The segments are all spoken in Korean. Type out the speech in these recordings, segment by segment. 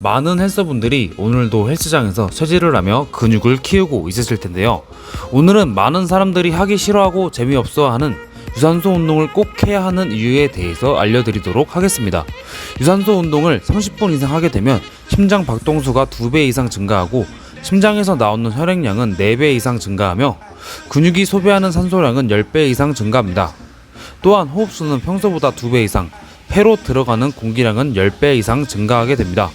많은 헬서분들이 오늘도 헬스장에서 쇠질을 하며 근육을 키우고 있으실 텐데요. 오늘은 많은 사람들이 하기 싫어하고 재미없어 하는 유산소 운동을 꼭 해야 하는 이유에 대해서 알려드리도록 하겠습니다. 유산소 운동을 30분 이상 하게 되면 심장 박동수가 2배 이상 증가하고 심장에서 나오는 혈액량은 4배 이상 증가하며 근육이 소비하는 산소량은 10배 이상 증가합니다. 또한 호흡수는 평소보다 2배 이상, 폐로 들어가는 공기량은 10배 이상 증가하게 됩니다.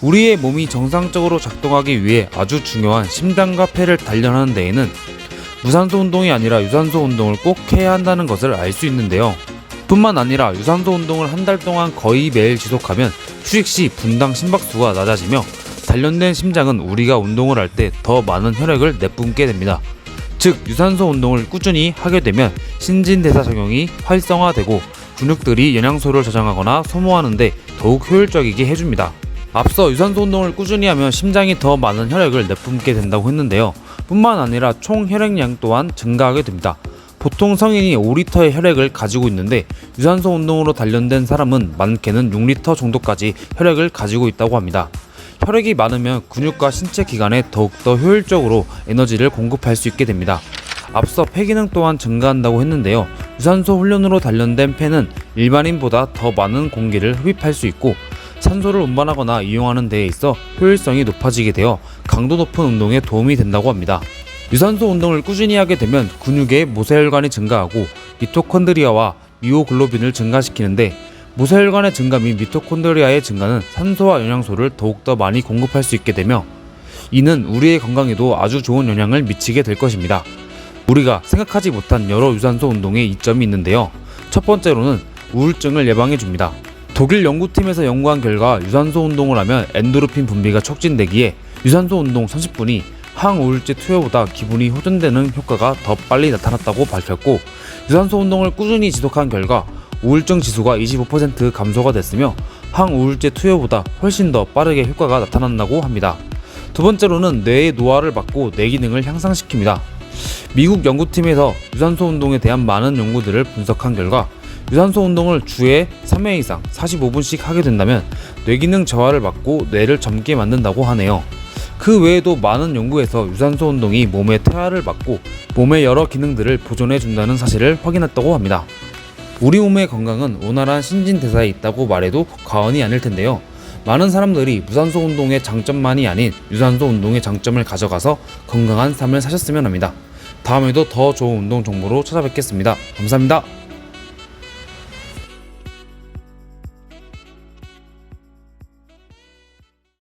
우리의 몸이 정상적으로 작동하기 위해 아주 중요한 심장과 폐를 단련하는 데에는 무산소 운동이 아니라 유산소 운동을 꼭 해야 한다는 것을 알 수 있는데요. 뿐만 아니라 유산소 운동을 한 달 동안 거의 매일 지속하면 휴식 시 분당 심박수가 낮아지며 단련된 심장은 우리가 운동을 할 때 더 많은 혈액을 내뿜게 됩니다. 즉 유산소 운동을 꾸준히 하게 되면 신진대사 작용이 활성화되고 근육들이 영양소를 저장하거나 소모하는데 더욱 효율적이게 해줍니다. 앞서 유산소 운동을 꾸준히 하면 심장이 더 많은 혈액을 내뿜게 된다고 했는데요. 뿐만 아니라 총 혈액량 또한 증가하게 됩니다. 보통 성인이 5리터의 혈액을 가지고 있는데 유산소 운동으로 단련된 사람은 많게는 6리터 정도까지 혈액을 가지고 있다고 합니다. 혈액이 많으면 근육과 신체 기관에 더욱더 효율적으로 에너지를 공급할 수 있게 됩니다. 앞서 폐 기능 또한 증가한다고 했는데요. 유산소 훈련으로 단련된 폐는 일반인보다 더 많은 공기를 흡입할 수 있고 산소를 운반하거나 이용하는 데에 있어 효율성이 높아지게 되어 강도 높은 운동에 도움이 된다고 합니다. 유산소 운동을 꾸준히 하게 되면 근육의 모세혈관이 증가하고 미토콘드리아와 미오글로빈을 증가시키는데 모세혈관의 증가 및 미토콘드리아의 증가는 산소와 영양소를 더욱더 많이 공급할 수 있게 되며 이는 우리의 건강에도 아주 좋은 영향을 미치게 될 것입니다. 우리가 생각하지 못한 여러 유산소 운동의 이점이 있는데요. 첫 번째로는 우울증을 예방해 줍니다. 독일 연구팀에서 연구한 결과 유산소 운동을 하면 엔도르핀 분비가 촉진되기에 유산소 운동 30분이 항우울제 투여보다 기분이 호전되는 효과가 더 빨리 나타났다고 밝혔고 유산소 운동을 꾸준히 지속한 결과 우울증 지수가 25% 감소가 됐으며 항우울제 투여보다 훨씬 더 빠르게 효과가 나타난다고 합니다. 두 번째로는 뇌의 노화를 막고 뇌 기능을 향상시킵니다. 미국 연구팀에서 유산소 운동에 대한 많은 연구들을 분석한 결과 유산소 운동을 주에 3회 이상 45분씩 하게 된다면 뇌기능 저하를 막고 뇌를 젊게 만든다고 하네요. 그 외에도 많은 연구에서 유산소 운동이 몸의 퇴화를 막고 몸의 여러 기능들을 보존해 준다는 사실을 확인했다고 합니다. 우리 몸의 건강은 원활한 신진대사에 있다고 말해도 과언이 아닐 텐데요. 많은 사람들이 무산소 운동의 장점만이 아닌 유산소 운동의 장점을 가져가서 건강한 삶을 사셨으면 합니다. 다음에도 더 좋은 운동 정보로 찾아뵙겠습니다. 감사합니다.